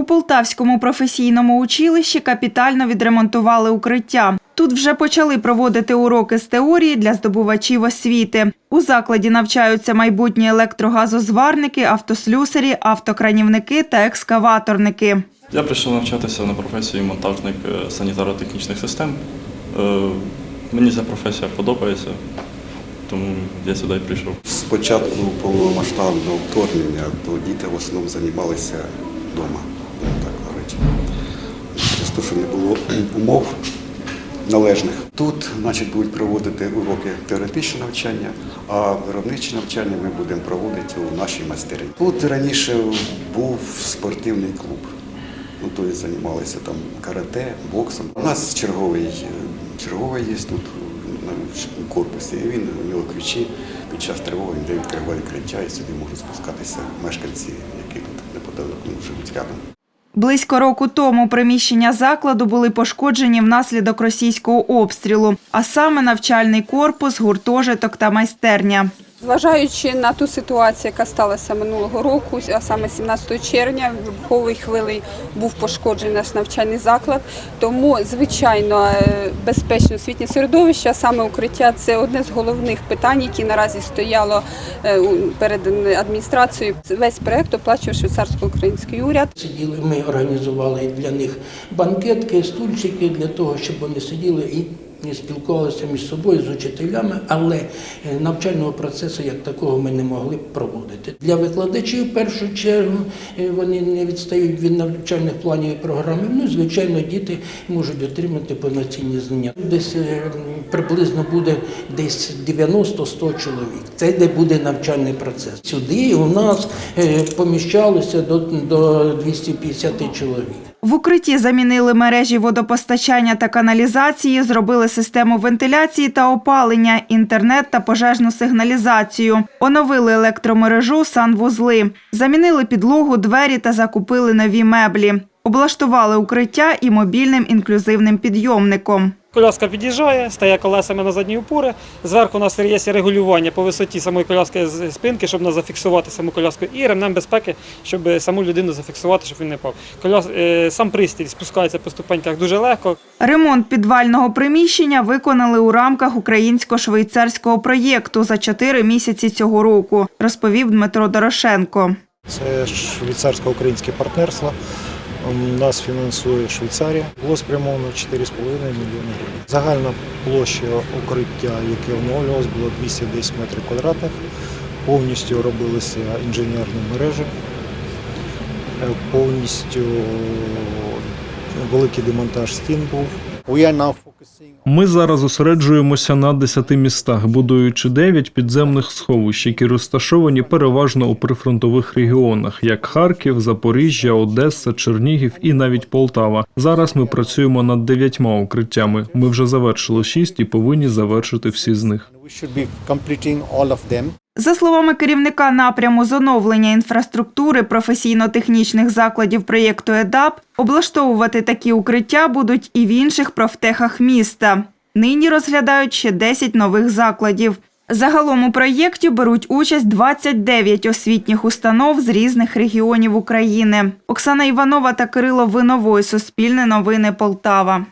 У Полтавському професійному училищі капітально відремонтували укриття. Тут вже почали проводити уроки з теорії для здобувачів освіти. У закладі навчаються майбутні електрогазозварники, автослюсарі, автокранівники та екскаваторники. Я прийшов навчатися на професію монтажник е, санітарно-технічних систем. Е, Мені ця професія подобається, тому я сюди прийшов. З початку повномасштабного вторгнення то діти в основному займалися вдома. Через те, що не було умов належних. Тут значить, будуть проводити уроки теоретичного навчання, а виробниче навчання ми будемо проводити у нашій майстерні. Тут раніше був спортивний клуб. Ну, тобто займалися там карате, боксом. У нас черговий, черговий є тут на корпусі. І він у нього ключі під час тривоги, де відкриває укриття і сюди можуть спускатися мешканці, які тут неподалік ну, живуть рядом. Близько року тому приміщення закладу були пошкоджені внаслідок російського обстрілу, а саме навчальний корпус, гуртожиток та майстерня. Зважаючи на ту ситуацію, яка сталася минулого року, а саме 17 червня, вибуховою хвилею був пошкоджений наш навчальний заклад. Тому, звичайно, е, безпечне освітнє середовище, а саме укриття, це одне з головних питань, які наразі стояло е, перед адміністрацією. Весь проект оплачував швейцарсько-український уряд. Сиділи, ми організували для них банкетки, стульчики для того, щоб вони сиділи і спілкувалися між собою з учителями, але е, навчального процесу як такого ми не могли проводити. Для викладачів в першу чергу е, вони не відстають від навчальних планів і програми. Ну, звичайно, діти можуть отримати повноцінні знання. Десь е, приблизно буде десь 90-100 чоловік. Це де буде навчальний процес. Сюди у нас поміщалося до 250 чоловік. В укритті замінили мережі водопостачання та каналізації, зробили систему вентиляції та опалення, інтернет та пожежну сигналізацію, оновили електромережу, санвузли, замінили підлогу, двері та закупили нові меблі. Облаштували укриття і мобільним інклюзивним підйомником. Коляска під'їжджає, стає колесами на задні опори. Зверху у нас є регулювання по висоті самої коляски з спинки, щоб не зафіксувати саму коляску, і ремнем безпеки, щоб саму людину зафіксувати, щоб він не впав. Коляс... е, Сам пристрій спускається по ступеньках дуже легко. Ремонт підвального приміщення виконали у рамках українсько-швейцарського проєкту за чотири місяці цього року, розповів Дмитро Дорошенко. Це швейцарсько-українське партнерство. Нас фінансує Швейцарія. Було спрямовано 4,5 мільйони гривень. Загальна площа укриття, яке оновлювалось, було 210 метрів квадратних. Повністю робилися інженерні мережі, Е, повністю великий демонтаж стін був. Ми зараз зосереджуємося на 10 містах, будуючи 9 підземних сховищ, які розташовані переважно у прифронтових регіонах, як Харків, Запоріжжя, Одеса, Чернігів і навіть Полтава. Зараз ми працюємо над дев'ятьма укриттями. Ми вже завершили шість і повинні завершити всі з них. За словами керівника напряму з оновлення інфраструктури професійно-технічних закладів проєкту ЕДАП, облаштовувати такі укриття будуть і в інших профтехах міста. Нині розглядають ще 10 нових закладів. Загалом у проєкті беруть участь 29 освітніх установ з різних регіонів України. Оксана Іванова та Кирило Виновой. Суспільне новини Полтава.